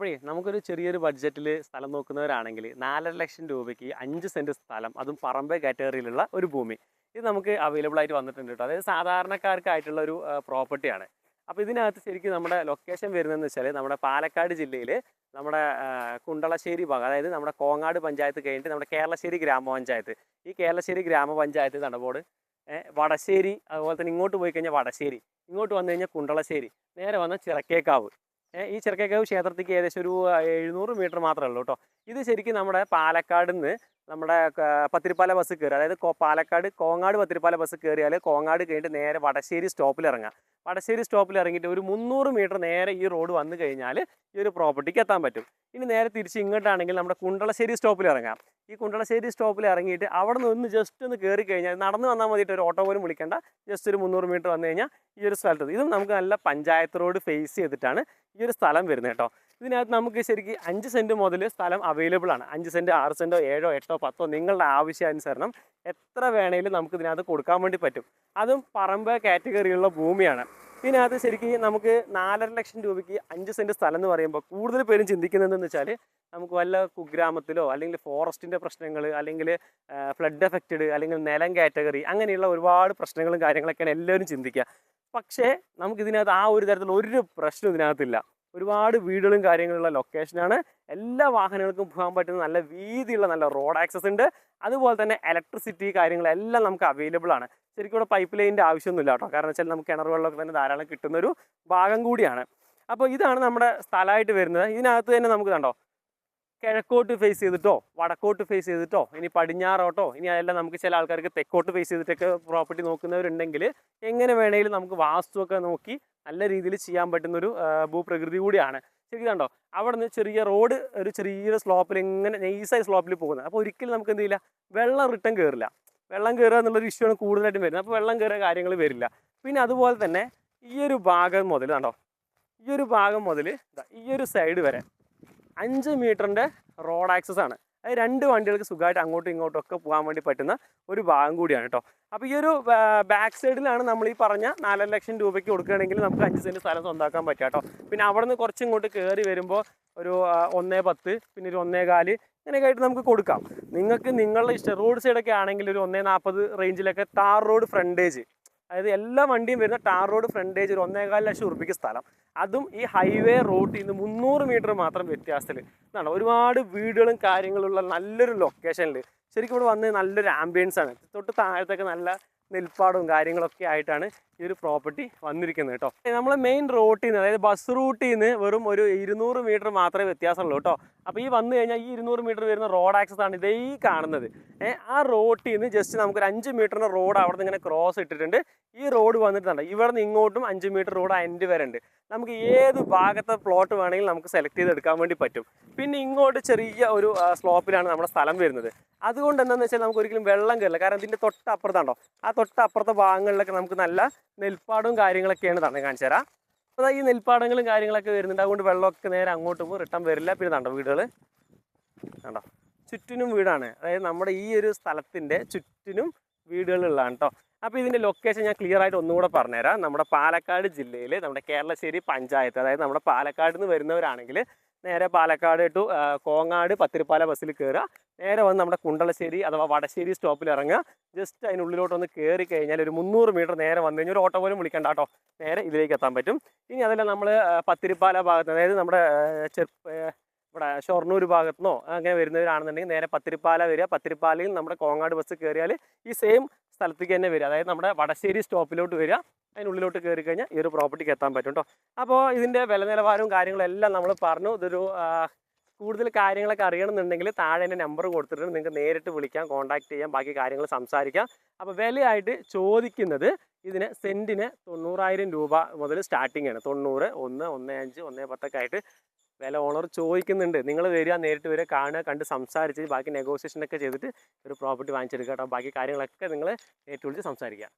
അപ്പോഴേ നമുക്കൊരു ചെറിയൊരു ബഡ്ജറ്റിൽ സ്ഥലം നോക്കുന്നവരാണെങ്കിൽ നാലര ലക്ഷം രൂപയ്ക്ക് അഞ്ച് സെന്റ് സ്ഥലം അതും പറമ്പ് കാറ്റഗറിയിലുള്ള ഒരു ഭൂമി. ഇത് നമുക്ക് അവൈലബിൾ ആയിട്ട് വന്നിട്ടുണ്ട് കേട്ടോ അതായത് സാധാരണക്കാർക്കായിട്ടുള്ള ഒരു പ്രോപ്പർട്ടിയാണ് അപ്പോൾ ഇതിനകത്ത് ശരിക്കും നമ്മുടെ ലൊക്കേഷൻ വരുന്നതെന്ന് വെച്ചാൽ നമ്മുടെ പാലക്കാട് ജില്ലയിൽ നമ്മുടെ കുണ്ടളശ്ശേരി ഭാഗം അതായത് നമ്മുടെ കോങ്ങാട് പഞ്ചായത്ത് കഴിഞ്ഞിട്ട് നമ്മുടെ കേരളശ്ശേരി ഗ്രാമപഞ്ചായത്ത്. ഈ കേരളശ്ശേരി ഗ്രാമപഞ്ചായത്ത് നടപോട് വടശ്ശേരി അതുപോലെ തന്നെ ഇങ്ങോട്ട് പോയി കഴിഞ്ഞാൽ വടശ്ശേരി ഇങ്ങോട്ട് വന്നു കഴിഞ്ഞാൽ കുണ്ടളശ്ശേരി നേരെ വന്ന ചിറക്കേക്കാവ്. ഈ ചിറക്കേക്കാവ് ക്ഷേത്രത്തിലേക്ക് ഏകദേശം ഒരു എഴുന്നൂറ് മീറ്റർ മാത്രമേ ഉള്ളൂ കേട്ടോ ഇത് ശരിക്കും നമ്മുടെ പാലക്കാട് നിന്ന് നമ്മുടെ പത്തിരിപ്പാല ബസ് കയറി അതായത് പാലക്കാട് കോങ്ങാട് പത്തിരിപ്പാല ബസ് കയറിയാൽ കോങ്ങാട് കഴിഞ്ഞിട്ട് നേരെ വടശ്ശേരി സ്റ്റോപ്പിൽ ഇറങ്ങാം വടശ്ശേരി സ്റ്റോപ്പിൽ ഇറങ്ങിയിട്ട് ഒരു മുന്നൂറ് മീറ്റർ നേരെ ഈ റോഡ് വന്നു കഴിഞ്ഞാൽ ഈ ഒരു പ്രോപ്പർട്ടിക്ക് എത്താൻ പറ്റും. ഇനി നേരെ തിരിച്ച് ഇങ്ങോട്ടാണെങ്കിൽ നമ്മുടെ കുണ്ടളശ്ശേരി സ്റ്റോപ്പിൽ ഇറങ്ങാം. ഈ കുണ്ടളശ്ശേരി സ്റ്റോപ്പിൽ ഇറങ്ങിയിട്ട് അവിടെ നിന്ന് ഒന്ന് ജസ്റ്റ് ഒന്ന് കയറി കഴിഞ്ഞാൽ നടന്ന് വന്നാൽ മതിയിട്ട് ഒരു ഓട്ടോ പോലും വിളിക്കേണ്ട. ജസ്റ്റ് ഒരു മുന്നൂറ് മീറ്റർ വന്നു കഴിഞ്ഞാൽ ഈ ഒരു സ്ഥലത്ത് ഇതും നമുക്ക് നല്ല പഞ്ചായത്ത് റോഡ് ഫേസ് ചെയ്തിട്ടാണ് ഈ ഒരു സ്ഥലം വരുന്നത് കേട്ടോ. ഇതിനകത്ത് നമുക്ക് ശരിക്കും അഞ്ച് സെന്റ് മുതൽ സ്ഥലം അവൈലബിൾ ആണ്. അഞ്ച് സെന്റ് ആറ് സെന്റോ ഏഴോ എട്ടോ പത്തോ നിങ്ങളുടെ ആവശ്യാനുസരണം എത്ര വേണേലും നമുക്ക് ഇതിനകത്ത് കൊടുക്കാൻ വേണ്ടി പറ്റും. അതും പറമ്പ് കാറ്റഗറിയുള്ള ഭൂമിയാണ്. ഇതിനകത്ത് ശരിക്കും നമുക്ക് നാലര ലക്ഷം രൂപയ്ക്ക് അഞ്ച് സെന്റ് സ്ഥലം എന്ന് പറയുമ്പോൾ കൂടുതൽ പേരും ചിന്തിക്കുന്നതെന്ന് വെച്ചാൽ നമുക്ക് വല്ല കുഗ്രാമത്തിലോ അല്ലെങ്കിൽ ഫോറസ്റ്റിന്റെ പ്രശ്നങ്ങൾ അല്ലെങ്കിൽ ഫ്ലഡ് എഫക്റ്റഡ് അല്ലെങ്കിൽ നിലം കാറ്റഗറി അങ്ങനെയുള്ള ഒരുപാട് പ്രശ്നങ്ങളും കാര്യങ്ങളൊക്കെയാണ് എല്ലാവരും ചിന്തിക്കുക. പക്ഷേ നമുക്ക് ഇതിനകത്ത് ആ ഒരു തരത്തിലുള്ള ഒരു പ്രശ്നം ഇതിനകത്തില്ല. ഒരുപാട് വീടുകളും കാര്യങ്ങളുള്ള ലൊക്കേഷനാണ് എല്ലാ വാഹനങ്ങൾക്കും പോകാൻ പറ്റുന്ന നല്ല വീതിയുള്ള നല്ല റോഡ് ആക്സസ് ഉണ്ട്. അതുപോലെ തന്നെ ഇലക്ട്രിസിറ്റി കാര്യങ്ങളെല്ലാം നമുക്ക് അവൈലബിൾ ആണ്. ശരിക്കും ഇവിടെ പൈപ്പ് ലൈനിന്റെ ആവശ്യമൊന്നുമില്ല കേട്ടോ. കാരണം വെച്ചാൽ നമുക്ക് കിണർ വെള്ളമൊക്കെ തന്നെ ധാരാളം കിട്ടുന്ന ഒരു ഭാഗം കൂടിയാണ്. അപ്പോൾ ഇതാണ് നമ്മുടെ സ്ഥലമായിട്ട് വരുന്നത്. ഇതിനകത്ത് തന്നെ നമുക്ക് കണ്ടോ കിഴക്കോട്ട് ഫേസ് ചെയ്തിട്ടോ വടക്കോട്ട് ഫേസ് ചെയ്തിട്ടോ ഇനി പടിഞ്ഞാറോട്ടോ ഇനി അതെല്ലാം നമുക്ക് ചില ആൾക്കാർക്ക് തെക്കോട്ട് ഫേസ് ചെയ്തിട്ടൊക്കെ പ്രോപ്പർട്ടി നോക്കുന്നവരുണ്ടെങ്കിൽ എങ്ങനെ വേണമെങ്കിലും നമുക്ക് വാസ്തുവൊക്കെ നോക്കി നല്ല രീതിയിൽ ചെയ്യാൻ പറ്റുന്ന ഒരു ഭൂപ്രകൃതി കൂടിയാണ്. ശരിക്കും കണ്ടോ? അവിടെ നിന്ന് ചെറിയ റോഡ് ഒരു ചെറിയ സ്ലോപ്പിൽ ഇങ്ങനെ നൈസായി സ്ലോപ്പിൽ പോകുന്നത്. അപ്പോൾ ഒരിക്കലും നമുക്ക് എന്ത് ചെയ്യില്ല വെള്ളം റിട്ടേൺ കയറില്ല വെള്ളം കയറുക എന്നുള്ളൊരു ഇഷ്യൂ ആണ് കൂടുതലായിട്ടും വരുന്നത്. അപ്പോൾ വെള്ളം കയറുക കാര്യങ്ങൾ വരില്ല. പിന്നെ അതുപോലെ തന്നെ ഈ ഒരു ഭാഗം മുതൽ കണ്ടോ? ഈ ഒരു ഭാഗം മുതൽ ഈ ഒരു സൈഡ് വരെ അഞ്ച് മീറ്ററിന്റെ റോഡ് ആക്സസ് ആണ്. അത് രണ്ട് വണ്ടികൾക്ക് സുഖമായിട്ട് അങ്ങോട്ടും ഇങ്ങോട്ടും ഒക്കെ പോകാൻ വേണ്ടി പറ്റുന്ന ഒരു ഭാഗം കൂടിയാണ് കേട്ടോ. അപ്പോൾ ഈ ഒരു ബാക്ക് സൈഡിലാണ് നമ്മൾ ഈ പറഞ്ഞ നാലര ലക്ഷം രൂപയ്ക്ക് കൊടുക്കുകയാണെങ്കിൽ നമുക്ക് അഞ്ച് സെന്റ് സ്ഥലം സ്വന്തമാക്കാൻ പറ്റുക കേട്ടോ. പിന്നെ അവിടെ നിന്ന് കുറച്ച് ഇങ്ങോട്ട് കയറി വരുമ്പോൾ ഒരു ഒന്നേ പത്ത് പിന്നെ ഒരു ഒന്നേ കാൽ ഇങ്ങനെയൊക്കെ ആയിട്ട് നമുക്ക് കൊടുക്കാം. നിങ്ങൾക്ക് നിങ്ങളുടെ ഇഷ്ടം റോഡ് സൈഡൊക്കെ ആണെങ്കിൽ ഒരു ഒന്നേ നാൽപ്പത് റേഞ്ചിലൊക്കെ താർ റോഡ് ഫ്രണ്ടേജ് അതായത് എല്ലാ വണ്ടിയും വരുന്ന ടാർ റോഡ് ഫ്രണ്ടേജ് ഒരു ഒന്നേകാൽ ലക്ഷം ഉറുപ്പിക്ക് സ്ഥലം. അതും ഈ ഹൈവേ റോട്ടിൽ നിന്ന് മുന്നൂറ് മീറ്റർ മാത്രം വ്യത്യാസത്തിൽ. എന്നാണ് ഒരുപാട് വീടുകളും കാര്യങ്ങളുള്ള നല്ലൊരു ലൊക്കേഷനിൽ ശരിക്കും ഇവിടെ വന്ന് നല്ലൊരു ആംബിയൻസ് ആണ്. തൊട്ട് താഴത്തൊക്കെ നല്ല നെൽപ്പാടവും കാര്യങ്ങളൊക്കെ ആയിട്ടാണ് ഈ ഒരു പ്രോപ്പർട്ടി വന്നിരിക്കുന്നത് കേട്ടോ നമ്മൾ മെയിൻ റോട്ടിൽ നിന്ന് അതായത് ബസ് റൂട്ടിൽ നിന്ന് വെറും ഒരു ഇരുന്നൂറ് മീറ്റർ മാത്രമേ വ്യത്യാസമുള്ളൂ കേട്ടോ അപ്പോൾ ഈ വന്നു കഴിഞ്ഞാൽ ഈ ഇരുന്നൂറ് മീറ്റർ വരുന്ന റോഡ് ആക്സസ് ആണ് ഇതേ കാണുന്നത്. ആ റോട്ടിൽ നിന്ന് ജസ്റ്റ് നമുക്കൊരു അഞ്ച് മീറ്ററിന്റെ റോഡ് അവിടെ നിന്ന് ഇങ്ങനെ ക്രോസ് ഇട്ടിട്ടുണ്ട്. ഈ റോഡ് വന്നിട്ടുണ്ട് ഇവിടെ നിന്ന് ഇങ്ങോട്ടും അഞ്ച് മീറ്റർ റോഡ് എന്റെ വരെ ഉണ്ട്. നമുക്ക് ഏത് ഭാഗത്തെ പ്ലോട്ട് വേണമെങ്കിലും നമുക്ക് സെലക്ട് ചെയ്ത് എടുക്കാൻ വേണ്ടി പറ്റും. പിന്നെ ഇങ്ങോട്ട് ചെറിയ ഒരു സ്ലോപ്പിലാണ് നമ്മുടെ സ്ഥലം വരുന്നത്. അതുകൊണ്ട് എന്താണെന്ന് വെച്ചാൽ നമുക്ക് ഒരിക്കലും വെള്ളം കയറില്ല കാരണം ഇതിന്റെ തൊട്ടപ്പുറത്താണോ ആ തൊട്ടപ്പുറത്തെ ഭാഗങ്ങളിലൊക്കെ നമുക്ക് നല്ല നെൽപ്പാടവും കാര്യങ്ങളൊക്കെയാണ് തന്നെ കാണിച്ചു തരാം. അപ്പോൾ ഈ നെൽപ്പാടങ്ങളും കാര്യങ്ങളൊക്കെ വരുന്നുണ്ട്. അതുകൊണ്ട് വെള്ളമൊക്കെ നേരെ അങ്ങോട്ട് പോകും റിട്ടേൺ വരില്ല. പിന്നെ കണ്ടോ വീടുകൾ കണ്ടോ? ചുറ്റിനും വീടാണ്. അതായത് നമ്മുടെ ഈ ഒരു സ്ഥലത്തിന്റെ ചുറ്റിനും വീടുകളുള്ളതാണ് കേട്ടോ അപ്പോൾ ഇതിന്റെ ലൊക്കേഷൻ ഞാൻ ക്ലിയർ ആയിട്ട് ഒന്നുകൂടെ പറഞ്ഞുതരാം. നമ്മുടെ പാലക്കാട് ജില്ലയിൽ നമ്മുടെ കേരളശ്ശേരി പഞ്ചായത്ത് അതായത് നമ്മുടെ പാലക്കാട് നിന്ന് വരുന്നവരാണെങ്കിൽ നേരെ പാലക്കാട് ടു കോങ്ങാട് പത്തിരിപ്പാല ബസ്സിൽ കയറുക നേരെ വന്ന് നമ്മുടെ കുണ്ടളശ്ശേരി അഥവാ വടശ്ശേരി സ്റ്റോപ്പിൽ ഇറങ്ങുക. ജസ്റ്റ് അതിനുള്ളിലോട്ടൊന്ന് കയറി കഴിഞ്ഞാൽ ഒരു മുന്നൂറ് മീറ്റർ നേരെ വന്നു കഴിഞ്ഞാൽ ഒരു ഓട്ടോ പോലും വിളിക്കണ്ട കേട്ടോ. നേരെ ഇതിലേക്ക് എത്താൻ പറ്റും. ഇനി അതല്ല നമ്മൾ പത്തിരിപ്പാല ഭാഗത്ത് അതായത് നമ്മുടെ ചെറുപ്പ ഇവിടെ ഷൊർണൂർ ഭാഗത്തുനിന്നോ അങ്ങനെ വരുന്നവരാണെന്നുണ്ടെങ്കിൽ നേരെ പത്തിരിപ്പാല വരിക. പത്തിരിപ്പാലയിൽ നമ്മുടെ കോങ്ങാട് ബസ് കയറിയാൽ ഈ സെയിം സ്ഥലത്തേക്ക് തന്നെ വരിക. അതായത് നമ്മുടെ വടശ്ശേരി സ്റ്റോപ്പിലോട്ട് വരിക. അതിനുള്ളിലോട്ട് കയറി കഴിഞ്ഞാൽ ഈ ഒരു പ്രോപ്പർട്ടിക്ക് എത്താൻ പറ്റും കേട്ടോ അപ്പോൾ ഇതിന്റെ വില നിലവാരവും കാര്യങ്ങളെല്ലാം നമ്മൾ പറഞ്ഞു. ഇതൊരു കൂടുതൽ കാര്യങ്ങളൊക്കെ അറിയണമെന്നുണ്ടെങ്കിൽ താഴെ എന്റെ നമ്പർ കൊടുത്തിട്ടുണ്ട് നിങ്ങൾക്ക് നേരിട്ട് വിളിക്കാം കോൺടാക്ട് ചെയ്യാം ബാക്കി കാര്യങ്ങൾ സംസാരിക്കാം. അപ്പോൾ വിലയായിട്ട് ചോദിക്കുന്നത് ഇതിന് സെന്റിന് തൊണ്ണൂറായിരം രൂപ മുതൽ സ്റ്റാർട്ടിംഗ് ആണ്. തൊണ്ണൂറ് ഒന്ന് ഒന്ന് അഞ്ച് ഒന്ന് പത്തൊക്കെ ആയിട്ട് വില ഓണർ ചോദിക്കുന്നുണ്ട്. നിങ്ങൾ വരിക നേരിട്ട് വരിക കാണുക കണ്ട് സംസാരിച്ച് ബാക്കി നെഗോസിയേഷൻ ഒക്കെ ചെയ്തിട്ട് ഒരു പ്രോപ്പർട്ടി വാങ്ങിച്ചെടുക്കുക കേട്ടോ. ബാക്കി കാര്യങ്ങളൊക്കെ നിങ്ങൾ നേരിട്ട് വിളിച്ച് സംസാരിക്കുക.